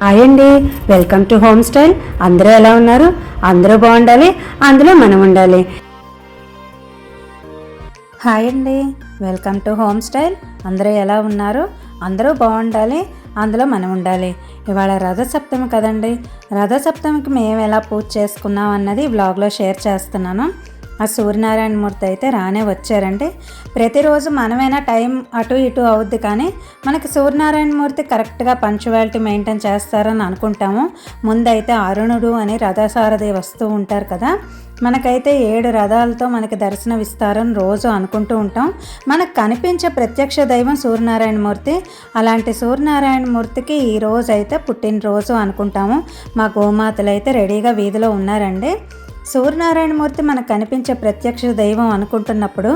Hi అండి welcome to home style అందరూ ఎలా ఉన్నారు? అందరూ బాగుండాలి అందులో మనం ఉండాలి. హాయ్ అండి వెల్కమ్ టు హోమ్ స్టైల్ అందరూ ఎలా ఉన్నారు? అందరూ బాగుండాలి అందులో మనం ఉండాలి. ఇవాళ రథసప్తమి కదండి. రథసప్తమికి మేము ఎలా పూజ చేసుకున్నాం అన్నది బ్లాగ్లో షేర్ చేస్తున్నాను. ఆ సూర్యనారాయణ మూర్తి అయితే రానే వచ్చారండి ప్రతిరోజు మనమైనా టైం అటు ఇటు అవుద్ది కానీ మనకి సూర్యనారాయణ మూర్తి కరెక్ట్గా పంచువాలిటీ మెయింటైన్ చేస్తారని అనుకుంటాము. ముందైతే అరుణుడు అని రథసారథి వస్తూ ఉంటారు కదా. మనకైతే ఏడు రథాలతో మనకి దర్శనం ఇస్తారని రోజు అనుకుంటూ ఉంటాం. మనకు కనిపించే ప్రత్యక్ష దైవం సూర్యనారాయణ మూర్తి. అలాంటి సూర్యనారాయణ మూర్తికి ఈ రోజు అయితే పుట్టినరోజు అనుకుంటాము. మా గోమాతలు అయితే రెడీగా వీధిలో ఉన్నారండి. సూర్యనారాయణమూర్తి మనకు కనిపించే ప్రత్యక్ష దైవం అనుకుంటున్నప్పుడు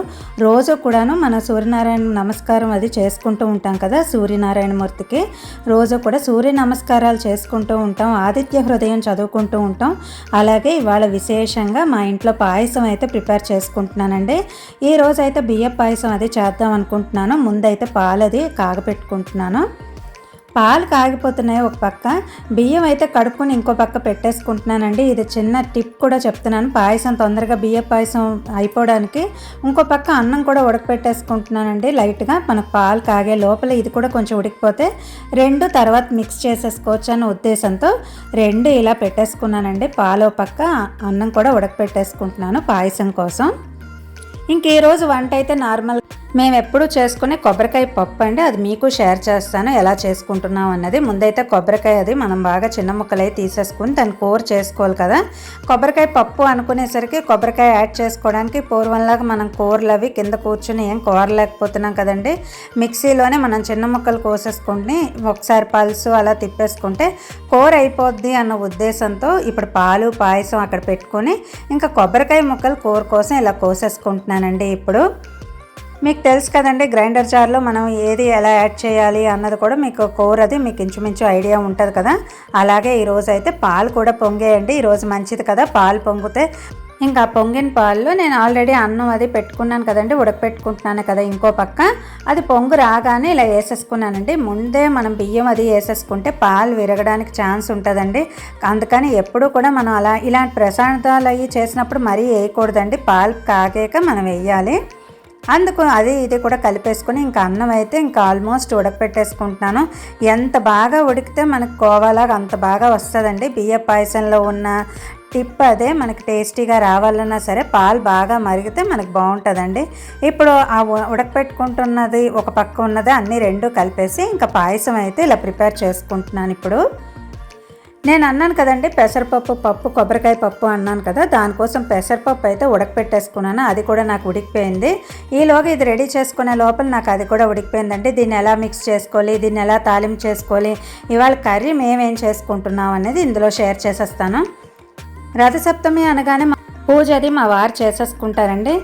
రోజు కూడాను మన సూర్యనారాయణ నమస్కారం అది చేసుకుంటూ ఉంటాం కదా సూర్యనారాయణమూర్తికి. రోజు కూడా సూర్య నమస్కారాలు చేసుకుంటూ ఉంటాం ఆదిత్య హృదయం చదువుకుంటూ ఉంటాం. అలాగే ఇవాళ విశేషంగా మా ఇంట్లో పాయసం అయితే ప్రిపేర్ చేసుకుంటున్నానండి. ఈ రోజు అయితే బియ్య పాయసం అది చేద్దాం అనుకుంటున్నాను. ముందైతే పాలది కాగపెట్టుకుంటున్నాను. పాలు కాగిపోతున్నాయి ఒక పక్క బియ్యం అయితే కడుక్కొని ఇంకో పక్క పెట్టేసుకుంటున్నానండి. ఇది చిన్న టిప్ కూడా చెప్తున్నాను. పాయసం తొందరగా బియ్య పాయసం అయిపోవడానికి ఇంకో పక్క అన్నం కూడా ఉడకపెట్టేసుకుంటున్నానండి. లైట్గా మనకు పాలు కాగే లోపల ఇది కూడా కొంచెం ఉడికిపోతే రెండు తర్వాత మిక్స్ చేసేసుకోవచ్చు అన్న ఉద్దేశంతో రెండు ఇలా పెట్టేసుకున్నానండి. పాలు పక్క అన్నం కూడా ఉడకపెట్టేసుకుంటున్నాను పాయసం కోసం. ఇంక ఈరోజు వంట అయితే నార్మల్. మేము ఎప్పుడు చేసుకునే కొబ్బరికాయ పప్పు అండి. అది మీకు షేర్ చేస్తాను. ఎలా చేసుకుంటున్నాం అన్నది. ముందైతే కొబ్బరికాయ అది మనం బాగా చిన్న ముక్కలు తీసేసుకుని దాన్ని కూర చేసుకోవాలి కదా. కొబ్బరికాయ పప్పు అనుకునేసరికి కొబ్బరికాయ యాడ్ చేసుకోవడానికి పూర్వంలాగా మనం కూరలు అవి కింద కూర్చుని ఏం కూరలేకపోతున్నాం కదండి. మిక్సీలోనే మనం చిన్న ముక్కలు కోసేసుకుని ఒకసారి పలుసు అలా తిప్పేసుకుంటే కూర అయిపోద్ది అన్న ఉద్దేశంతో ఇప్పుడు పాలు పాయసం అక్కడ పెట్టుకొని ఇంకా కొబ్బరికాయ ముక్కలు కూర కోసం ఇలా కోసేసుకుంటున్నాను. చేస్తున్నానండి. ఇప్పుడు మీకు తెలుసు కదండి గ్రైండర్ జార్లో మనం ఏది ఎలా యాడ్ చేయాలి అన్నది కూడా మీకు కూర అది మీకు ఇంచుమించు ఐడియా ఉంటుంది కదా. అలాగే ఈరోజు అయితే పాలు కూడా పొంగేయండి. ఈరోజు మంచిది కదా పాలు పొంగితే ఇంకా పొంగిన పాల్లో నేను ఆల్రెడీ అన్నం అది పెట్టుకున్నాను కదండి ఉడకపెట్టుకుంటున్నాను కదా ఇంకో పక్క. అది పొంగు రాగానే ఇలా వేసేసుకున్నానండి. ముందే మనం బియ్యం అది వేసేసుకుంటే పాలు విరగడానికి ఛాన్స్ ఉంటుందండి. అందుకని ఎప్పుడూ కూడా మనం అలా ఇలాంటి ప్రసాదాలు అవి చేసినప్పుడు మరీ వేయకూడదండి. పాలు కాగాక మనం వేయాలి. అందుకు అది ఇది కూడా కలిపేసుకొని ఇంకా అన్నం అయితే ఇంకా ఆల్మోస్ట్ ఉడకపెట్టేసుకుంటున్నాను. ఎంత బాగా ఉడికితే మనకు కోవాలాగా అంత బాగా వస్తుందండి. బియ్య పాయసంలో ఉన్న టిప్ అదే మనకి టేస్టీగా రావాలన్నా సరే పాలు బాగా మరిగితే మనకు బాగుంటుందండి. ఇప్పుడు ఆ ఉడకపెట్టుకుంటున్నది ఒక పక్క ఉన్నది అన్నీ రెండు కలిపేసి ఇంకా పాయసం అయితే ఇలా ప్రిపేర్ చేసుకుంటున్నాను ఇప్పుడు. నేను అన్నాను కదండి పెసరపప్పు పప్పు కొబ్బరికాయ పప్పు అన్నాను కదా దానికోసం పెసరపప్పు అయితే ఉడకపెట్టేసుకున్నాను అది కూడా నాకు ఉడికిపోయింది. ఈలోగా ఇది రెడీ చేసుకునే లోపల నాకు అది కూడా ఉడికిపోయిందండి. దీన్ని ఎలా మిక్స్ చేసుకోవాలి దీన్ని ఎలా తాలింపు చేసుకోవాలి ఇవాళ కర్రీ మేమేం చేసుకుంటున్నాం అనేది ఇందులో షేర్ చేసేస్తాను. రథసప్తమి అనగానే పూజ అది మా వారు చేసేసుకుంటారండి.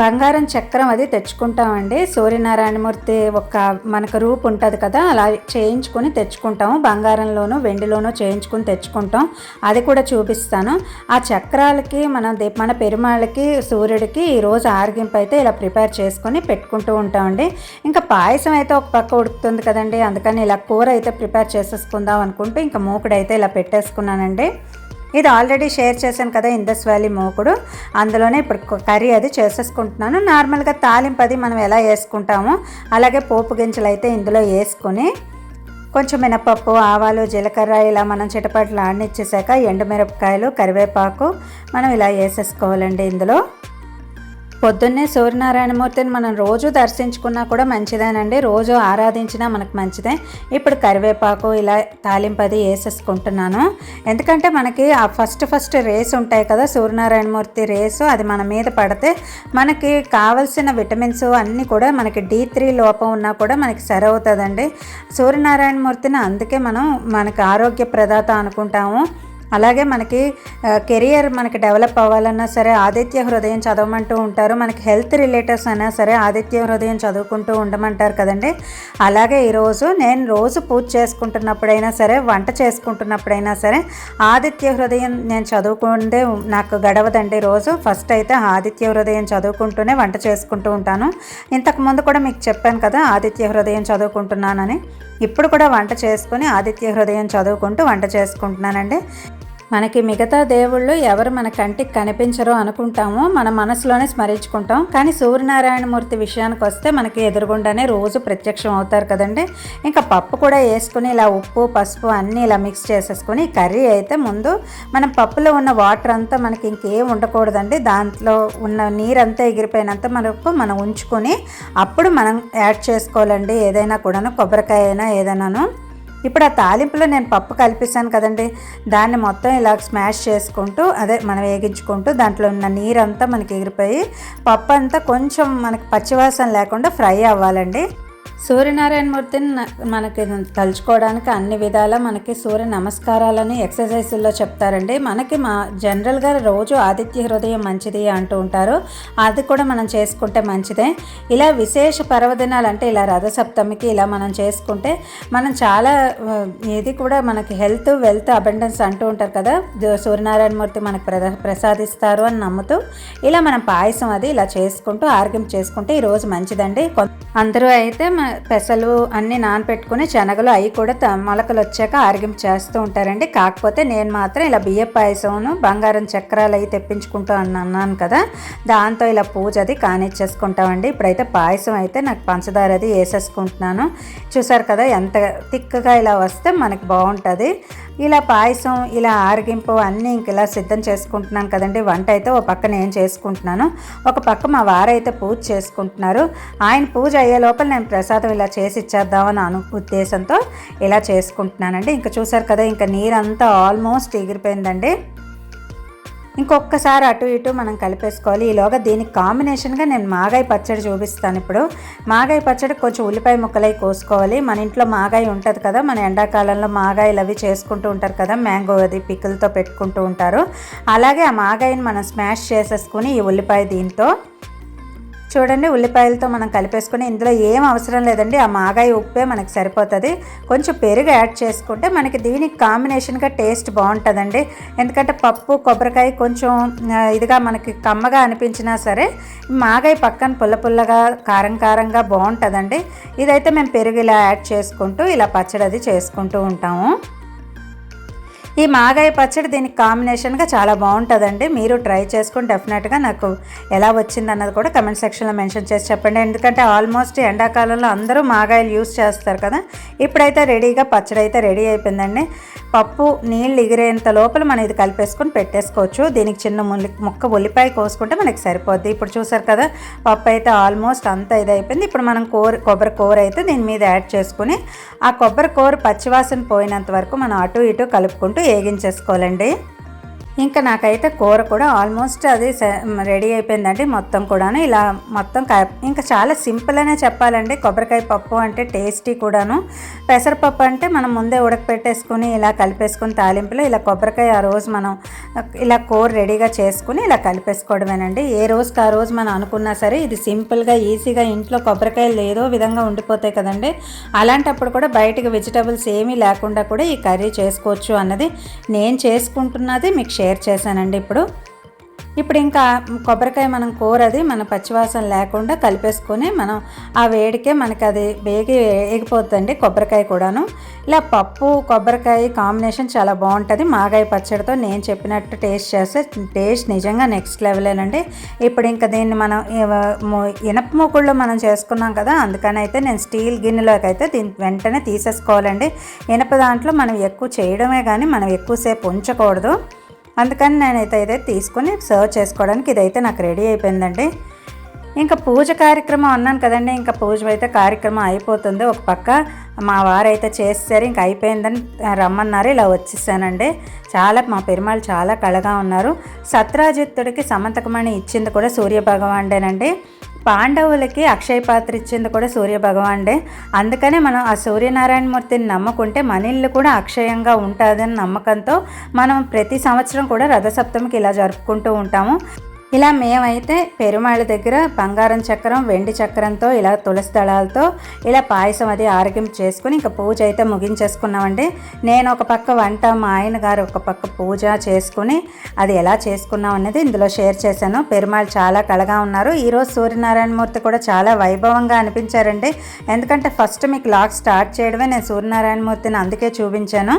బంగారం చక్రం అది తెచ్చుకుంటామండి. సూర్యనారాయణమూర్తి ఒక మనకు రూపు ఉంటుంది కదా అలా చేయించుకొని తెచ్చుకుంటాము. బంగారంలోను వెండిలోనూ చేయించుకొని తెచ్చుకుంటాం. అది కూడా చూపిస్తాను. ఆ చక్రాలకి మన మన పెరుమాళ్ళకి సూర్యుడికి ఈరోజు ఆరోగ్యంపై అయితే ఇలా ప్రిపేర్ చేసుకొని పెట్టుకుంటూ ఉంటామండి. ఇంకా పాయసం అయితే ఒక పక్క ఉడుకుతుంది కదండి. అందుకని ఇలా కూర అయితే ప్రిపేర్ చేసేసుకుందాం అనుకుంటూ ఇంకా మూకుడు అయితే ఇలా పెట్టేసుకున్నానండి. ఇది ఆల్రెడీ షేర్ చేశాను కదా ఇందస్ వ్యాలీ మోకుడు. అందులోనే ఇప్పుడు కర్రీ అది చేసేసుకుంటున్నాను. నార్మల్గా తాలింపు అది మనం ఎలా వేసుకుంటామో అలాగే పోపు గింజలు అయితే ఇందులో వేసుకొని కొంచెం మినపప్పు ఆవాలు జీలకర్ర ఇలా మనం చిటపట్లు ఆడినిచ్చేసాక ఎండుమిరపకాయలు కరివేపాకు మనం ఇలా వేసేసుకోవాలండి ఇందులో. పొద్దున్నే సూర్యనారాయణమూర్తిని మనం రోజు దర్శించుకున్నా కూడా మంచిదేనండి. రోజు ఆరాధించినా మనకు మంచిదే. ఇప్పుడు కరివేపాకు ఇలా తాలింపది వేసేసుకుంటున్నాను. ఎందుకంటే మనకి ఆ ఫస్ట్ ఫస్ట్ రేస్ ఉంటాయి కదా సూర్యనారాయణమూర్తి రేసు అది మన మీద పడితే మనకి కావలసిన విటమిన్స్ అన్నీ కూడా మనకి డి త్రీ లోపం ఉన్నా కూడా మనకి సరవుతుందండి. సూర్యనారాయణమూర్తిని అందుకే మనం మనకి ఆరోగ్య ప్రదాత అనుకుంటాము. అలాగే మనకి కెరియర్ మనకి డెవలప్ అవ్వాలన్నా సరే ఆదిత్య హృదయం చదవమంటూ ఉంటారు. మనకి హెల్త్ రిలేటర్స్ అయినా సరే ఆదిత్య హృదయం చదువుకుంటూ ఉండమంటారు కదండి. అలాగే ఈరోజు నేను రోజు పూజ చేసుకుంటున్నప్పుడైనా సరే వంట చేసుకుంటున్నప్పుడైనా సరే ఆదిత్య హృదయం నేను చదువుకుంటే నాకు గడవదండి రోజు. ఫస్ట్ అయితే ఆదిత్య హృదయం చదువుకుంటూనే వంట చేసుకుంటూ ఉంటాను. ఇంతకుముందు కూడా మీకు చెప్పాను కదా ఆదిత్య హృదయం చదువుకుంటున్నానని. ఇప్పుడు కూడా వంట చేసుకుని ఆదిత్య హృదయం చదువుకుంటూ వంట చేసుకుంటున్నానండి. మనకి మిగతా దేవుళ్ళు ఎవరు మన కంటికి కనిపించరు అనుకుంటాము మన మనసులోనే స్మరించుకుంటాం. కానీ సూర్యనారాయణమూర్తి విషయానికి వస్తే మనకి ఎదురుగుండానే రోజు ప్రత్యక్షం అవుతారు కదండి. ఇంకా పప్పు కూడా వేసుకుని ఇలా ఉప్పు పసుపు అన్నీ ఇలా మిక్స్ చేసేసుకొని కర్రీ అయితే ముందు మనం పప్పులో ఉన్న వాటర్ అంతా మనకి ఇంకేం ఉండకూడదండి. దాంట్లో ఉన్న నీరంతా ఎగిరిపోయినంత మనకు మనం ఉంచుకొని అప్పుడు మనం యాడ్ చేసుకోవాలండి. ఏదైనా కూడాను కొబ్బరికాయ అయినా ఏదైనాను. ఇప్పుడు ఆ తాలింపులో నేను పప్పు కలిపిస్తాను కదండి. దాన్ని మొత్తం ఇలా స్మాష్ చేసుకుంటూ అదే మనం వేగించుకుంటూ దాంట్లో ఉన్న నీరంతా మనకి ఎగిరిపోయి పప్పు అంతా కొంచెం మనకి పచ్చివాసన లేకుండా ఫ్రై అవ్వాలండి. సూర్యనారాయణమూర్తిని మనకి తలుచుకోవడానికి అన్ని విధాల మనకి సూర్య నమస్కారాలని ఎక్సర్సైజుల్లో చెప్తారండి. మనకి మా జనరల్గా రోజు ఆదిత్య హృదయం మంచిది అంటూ ఉంటారు. అది కూడా మనం చేసుకుంటే మంచిదే. ఇలా విశేష పర్వదినాలు అంటే ఇలా రథసప్తమికి ఇలా మనం చేసుకుంటే మనం చాలా ఇది కూడా మనకి హెల్త్ వెల్త్ అబెండెన్స్ అంటూ ఉంటారు కదా. సూర్యనారాయణమూర్తి మనకు ప్రసాదిస్తారు అని నమ్ముతూ ఇలా మనం పాయసం అది ఇలా చేసుకుంటూ ఆరోగ్యం చేసుకుంటే ఈరోజు మంచిదండి. అందరూ అయితే పెసలు అన్నీ నానపెట్టుకుని శనగలు అవి కూడా మొలకలు వచ్చాక ఆరోగ్యం చేస్తూ ఉంటారండి. కాకపోతే నేను మాత్రం ఇలా బియ్య పాయసంను బంగారం చక్రాలు అవి తెప్పించుకుంటూ అని అన్నాను కదా దాంతో ఇలా పూజ అది కానిచ్చేసుకుంటామండి. ఇప్పుడైతే పాయసం అయితే నాకు పంచదార అది వేసేసుకుంటున్నాను. చూసారు కదా ఎంత తిక్కగా ఇలా వస్తే మనకి బాగుంటుంది. ఇలా పాయసం ఇలా ఆరగింపు అన్నీ ఇంక ఇలా సిద్ధం చేసుకుంటున్నాను కదండి. వంట అయితే ఒక పక్క నేను చేసుకుంటున్నాను. ఒక పక్క మా వారైతే పూజ చేసుకుంటున్నారు. ఆయన పూజ అయ్యే లోపల నేను ప్రసాదం ఇలా చేసి ఇచ్చేద్దామని అను ఉద్దేశంతో ఇలా చేసుకుంటున్నానండి. ఇంకా చూసారు కదా ఇంకా నీరంతా ఆల్మోస్ట్ ఎగిరిపోయిందండి. ఇంకొకసారి అటు ఇటు మనం కలిపేసుకోవాలి. ఈలోగా దీనికి కాంబినేషన్గా నేను మాగాయ పచ్చడి చూపిస్తాను ఇప్పుడు. మాగాయ పచ్చడి కొంచెం ఉల్లిపాయ ముక్కలై కోసుకోవాలి. మన ఇంట్లో మాగాయ ఉంటుంది కదా మన ఎండాకాలంలో మాగాయలు అవి చేసుకుంటూ ఉంటారు కదా మ్యాంగో అది పిక్కులతో పెట్టుకుంటూ ఉంటారు. అలాగే ఆ మాగాయని మనం స్మాష్ చేసేసుకుని ఈ ఉల్లిపాయ దీంతో చూడండి ఉల్లిపాయలతో మనం కలిపేసుకుని ఇందులో ఏం అవసరం లేదండి. ఆ మాగాయ ఉప్పే మనకి సరిపోతుంది. కొంచెం పెరుగు యాడ్ చేసుకుంటే మనకి దీనికి కాంబినేషన్గా టేస్ట్ బాగుంటుందండి. ఎందుకంటే పప్పు కొబ్బరికాయ కొంచెం ఇదిగా మనకి కమ్మగా అనిపించినా సరే మాగాయ పక్కన పుల్ల పుల్లగా కారం కారంగా బాగుంటుందండి. ఇదైతే మేము పెరుగు ఇలా యాడ్ చేసుకుంటూ ఇలా పచ్చడి అది చేసుకుంటూ ఉంటాము. ఈ మాగాయ పచ్చడి దీనికి కాంబినేషన్గా చాలా బాగుంటుందండి. మీరు ట్రై చేసుకుని డెఫినెట్గా నాకు ఎలా వచ్చింది అన్నది కూడా కమెంట్ సెక్షన్లో మెన్షన్ చేసి చెప్పండి. ఎందుకంటే ఆల్మోస్ట్ ఎండాకాలంలో అందరూ మాగాయలు యూస్ చేస్తారు కదా. ఇప్పుడైతే రెడీగా పచ్చడి అయితే రెడీ అయిపోయిందండి. పప్పు నీళ్ళు ఎగిరేంత లోపల మనం ఇది కలిపేసుకొని పెట్టేసుకోవచ్చు. దీనికి చిన్న ముల్లి ముక్క ఉల్లిపాయ కోసుకుంటే మనకి సరిపోద్ది. ఇప్పుడు చూసారు కదా పప్పు అయితే ఆల్మోస్ట్ అంతా ఇది అయిపోయింది ఇప్పుడు మనం కూర కొబ్బరి కూర అయితే దీని మీద యాడ్ చేసుకుని ఆ కొబ్బరి కూర పచ్చివాసన పోయినంత వరకు మనం అటు ఇటు కలుపుకుంటూ వేగించేసుకోవాలండి ఇంకా నాకైతే కూర కూడా ఆల్మోస్ట్ అది రెడీ అయిపోయిందండి మొత్తం కూడాను. ఇలా మొత్తం ఇంకా చాలా సింపుల్ అనే చెప్పాలండి. కొబ్బరికాయ పప్పు అంటే టేస్టీ కూడాను. పెసరపప్పు అంటే మనం ముందే ఉడకపెట్టేసుకుని ఇలా కలిపేసుకుని తాలింపులో ఇలా కొబ్బరికాయ ఆ రోజు మనం ఇలా కూర రెడీగా చేసుకుని ఇలా కలిపేసుకోవడమేనండి. ఏ రోజుకి ఆ రోజు మనం అనుకున్నా సరే ఇది సింపుల్గా ఈజీగా ఇంట్లో కొబ్బరికాయలు ఏదో విధంగా ఉండిపోతాయి కదండి. అలాంటప్పుడు కూడా బయటకు వెజిటబుల్స్ ఏమీ లేకుండా కూడా ఈ కర్రీ చేసుకోవచ్చు అన్నది నేను చేసుకుంటున్నది మీకు షేర్ చేశానండి ఇప్పుడు. ఇప్పుడు ఇంకా కొబ్బరికాయ మనం కూరది మన పచ్చివాసన లేకుండా కలిపేసుకొని మనం ఆ వేడికే మనకి అది వేగి వేగిపోతుందండి కొబ్బరికాయ కూడాను. ఇలా పప్పు కొబ్బరికాయ కాంబినేషన్ చాలా బాగుంటుంది. మాగాయ పచ్చడితో నేను చెప్పినట్టు టేస్ట్ చేస్తే టేస్ట్ నిజంగా నెక్స్ట్ లెవెలేనండి. ఇప్పుడు ఇంకా దీన్ని మనం ఇనప మూకుళ్ళు మనం చేసుకున్నాం కదా అందుకని అయితే నేను స్టీల్ గిన్నెలోకి అయితే దీన్ని వెంటనే తీసేసుకోవాలండి. ఇనప దాంట్లో మనం ఎక్కువ చేయడమే కానీ మనం ఎక్కువసేపు ఉంచకూడదు. అందుకని నేనైతే ఇదే తీసుకొని సర్వ్ చేసుకోవడానికి ఇదైతే నాకు రెడీ అయిపోయిందండి. ఇంకా పూజ కార్యక్రమం అన్నాను కదండి ఇంకా పూజ అయితే కార్యక్రమం అయిపోతుంది. ఒక పక్క మా వారైతే చేస్తారు ఇంకా అయిపోయిందని రమ్మన్నారు ఇలా వచ్చేసానండి. చాలా మా పెరుమాళ్ళు చాలా కళగా ఉన్నారు. సత్రాజిత్తుడికి సమంతకమణి ఇచ్చింది కూడా సూర్యభగవానుడేనండి. పాండవులకి అక్షయ పాత్ర ఇచ్చింది కూడా సూర్య భగవానుడే. అందుకనే మనం ఆ సూర్యనారాయణ మూర్తిని నమ్ముకుంటే మన ఇల్లు కూడా అక్షయంగా ఉంటుందని నమ్మకంతో మనం ప్రతి సంవత్సరం కూడా రథసప్తమికి ఇలా జరుపుకుంటూ ఉంటాము. ఇలా మేమైతే పెరుమాళ్ళ దగ్గర బంగారం చక్రం వెండి చక్రంతో ఇలా తులసి దళాలతో ఇలా పాయసం అది ఆరోగ్యం చేసుకుని ఇంకా పూజ అయితే ముగించేసుకున్నామండి. నేను ఒక పక్క వంట మా ఆయన గారు ఒక పక్క పూజ చేసుకుని అది ఎలా చేసుకున్నాం అనేది ఇందులో షేర్ చేశాను. పెరుమాళ్ళు చాలా కళగా ఉన్నారు. ఈరోజు సూర్యనారాయణమూర్తి కూడా చాలా వైభవంగా అనిపించారండి. ఎందుకంటే ఫస్ట్ మీకు లాగ్ స్టార్ట్ చేయడమే నేను సూర్యనారాయణమూర్తిని అందుకే చూపించాను.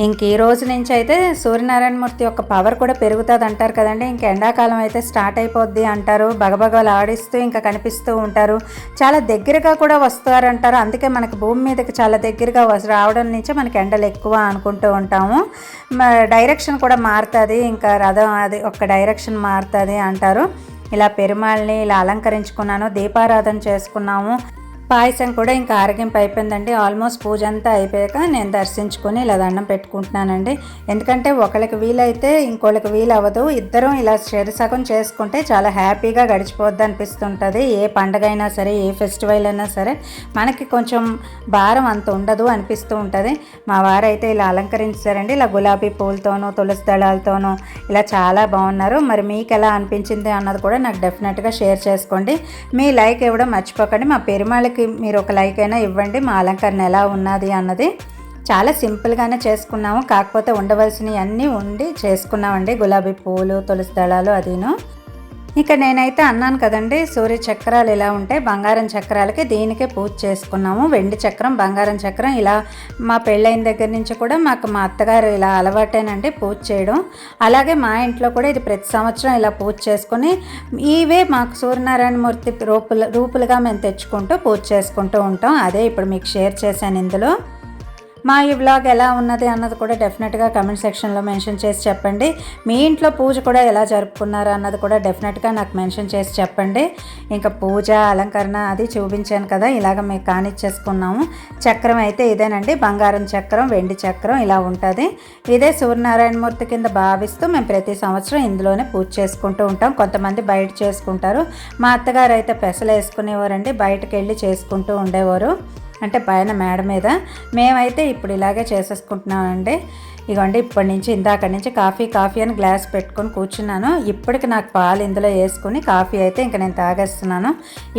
ఇంక ఈ రోజు నుంచి అయితే సూర్యనారాయణమూర్తి యొక్క పవర్ కూడా పెరుగుతుంది అంటారు కదండి. ఇంక ఎండాకాలం అయితే స్టార్ట్ అయిపోద్ది అంటారు. బగబగలు ఆడిస్తూ ఇంకా కనిపిస్తూ ఉంటారు. చాలా దగ్గరగా కూడా వస్తారంటారు అందుకే మనకి భూమి మీదకి చాలా దగ్గరగా రావడం నుంచి మనకి ఎండలు ఎక్కువ అనుకుంటూ ఉంటాము. డైరెక్షన్ కూడా మారుతుంది. ఇంకా రథం అది ఒక డైరెక్షన్ మారుతుంది అంటారు. ఇలా పెరుమాళ్ళని ఇలా అలంకరించుకున్నాను. దీపారాధన చేసుకున్నాము. పాయసం కూడా ఇంకా ఆరోగ్యం అయిపోయిందండి. ఆల్మోస్ట్ పూజ అంతా అయిపోయాక నేను దర్శించుకొని ఇలా దండం పెట్టుకుంటున్నానండి. ఎందుకంటే ఒకరికి వీలైతే ఇంకోళ్ళకి వీలు అవ్వదు ఇద్దరం ఇలా సగం చేసుకుంటే చాలా హ్యాపీగా గడిచిపోద్ది అనిపిస్తుంటుంది. ఏ పండగ అయినా సరే ఏ ఫెస్టివల్ అయినా సరే మనకి కొంచెం భారం అంత ఉండదు అనిపిస్తూ ఉంటుంది మా వారైతే ఇలా అలంకరించారండి. ఇలా గులాబీ పూలతోనూ తులసి దళాలతోనూ ఇలా చాలా బాగున్నారు. మరి మీకు ఎలా అనిపించింది అన్నది కూడా నాకు డెఫినెట్గా షేర్ చేసుకోండి. మీ లైక్ ఇవ్వడం మర్చిపోకండి. మా పెరుమాళ్ళకి మీరు ఒక లైక్ అయినా ఇవ్వండి. మా అలంకరణ ఎలా ఉన్నది అన్నది చాలా సింపుల్గానే చేసుకున్నాము. కాకపోతే ఉండవలసినవి అన్నీ ఉండి చేసుకున్నామండి. గులాబీ పూలు తులసి దళాలు అదీను. ఇక నేనైతే అన్నాను కదండి సూర్య చక్రాలు ఇలా ఉంటే బంగారం చక్రాలకి దీనికే పూజ చేసుకున్నాము. వెండి చక్రం బంగారం చక్రం ఇలా మా పెళ్ళైన దగ్గర నుంచి కూడా మాకు మా అత్తగారు ఇలా అలవాటేనండి పూజ చేయడం. అలాగే మా ఇంట్లో కూడా ఇది ప్రతి సంవత్సరం ఇలా పూజ చేసుకుని ఇవే మాకు సూర్యనారాయణమూర్తి రూపులు రూపులుగా మేము తెచ్చుకుంటూ పూజ చేసుకుంటూ ఉంటాం. అదే ఇప్పుడు మీకు షేర్ చేశాను ఇందులో. మా ఈ వ్లాగ్ ఎలా ఉన్నది అన్నది కూడా డెఫినెట్గా కమెంట్ సెక్షన్లో మెన్షన్ చేసి చెప్పండి. మీ ఇంట్లో పూజ కూడా ఎలా జరుపుకున్నారు అన్నది కూడా డెఫినెట్గా నాకు మెన్షన్ చేసి చెప్పండి. ఇంకా పూజ అలంకరణ అది చూపించాను కదా ఇలాగ మేము కానిచ్చేసుకున్నాము. చక్రం అయితే ఇదేనండి. బంగారం చక్రం వెండి చక్రం ఇలా ఉంటుంది. ఇదే సూర్యనారాయణమూర్తి కింద భావిస్తూ మేము ప్రతి సంవత్సరం ఇందులోనే పూజ చేసుకుంటూ ఉంటాం. కొంతమంది బయట చేసుకుంటారు. మా అత్తగారు అయితే పెసలు వేసుకునేవారండి. బయటకు వెళ్ళి చేసుకుంటూ ఉండేవారు. అంటే పైన మేడ మీద. మేమైతే ఇప్పుడు ఇలాగే చేసేసుకుంటున్నామండి. ఇగోండి ఇప్పటి నుంచి ఇందాక నుంచి కాఫీ కాఫీ అని గ్లాస్ పెట్టుకొని కూర్చున్నాను. ఇప్పటికి నాకు పాలు ఇందులో వేసుకుని కాఫీ అయితే ఇంకా నేను తాగేస్తున్నాను.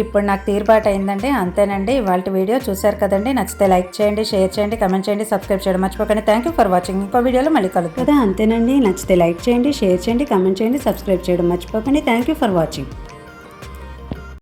ఇప్పుడు నాకు తీరుబాటు అయిందండి. అంతేనండి. ఇవాళ వీడియో చూశారు కదండి. నచ్చితే లైక్ చేయండి షేర్ చేయండి కమెంట్ చేయండి సబ్స్క్రైబ్ చేయడం మర్చిపోకండి. Thank you for watching. ఇంకో వీడియోలో మళ్ళీ కలుగు కదా అంతేనండి. నచ్చితే లైక్ చేయండి షేర్ చేయండి కమెంట్ చేయండి సబ్స్క్రైబ్ చేయడం మర్చిపోకండి. Thank you for watching.